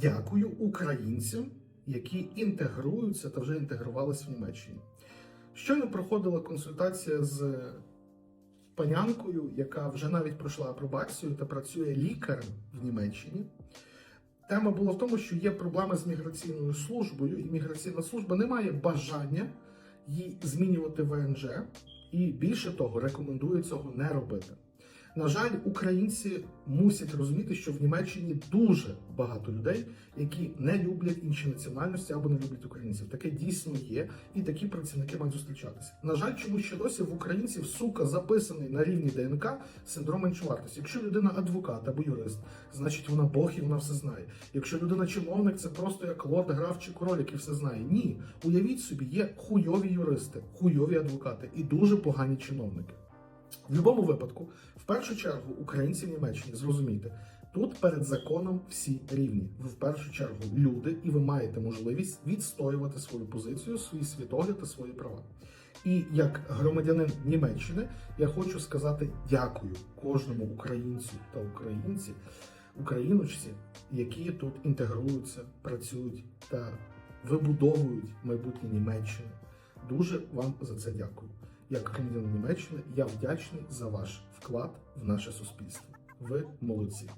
дякую українцям, які інтегруються та вже інтегрувалися в Німеччині. Щойно проходила консультація з панянкою, яка вже навіть пройшла апробацію та працює лікарем в Німеччині. Тема була в тому, що є проблеми з міграційною службою, і міграційна служба не має бажання їй змінювати ВНЖ, і більше того, рекомендує цього не робити. На жаль, українці мусять розуміти, що в Німеччині дуже багато людей, які не люблять інші національності або не люблять українців. Таке дійсно є, і такі працівники мають зустрічатися. На жаль, чому ще досі в українців сука записаний на рівні ДНК синдром меншовартості. Якщо людина адвокат або юрист, значить вона Бог і вона все знає. Якщо людина чиновник, це просто як лорд, граф чи король, який все знає. Ні, уявіть собі, є хуйові юристи, хуйові адвокати і дуже погані чиновники. В будь-якому випадку, в першу чергу, українці в Німеччині, зрозумійте, тут перед законом всі рівні. Ви в першу чергу люди, і ви маєте можливість відстоювати свою позицію, свій світогляд та свої права. І як громадянин Німеччини я хочу сказати дякую кожному українцю та українці, україночці, які тут інтегруються, працюють та вибудовують майбутнє Німеччини. Дуже вам за це дякую. Як громадянин Німеччини, я вдячний за ваш вклад в наше суспільство. Ви молодці.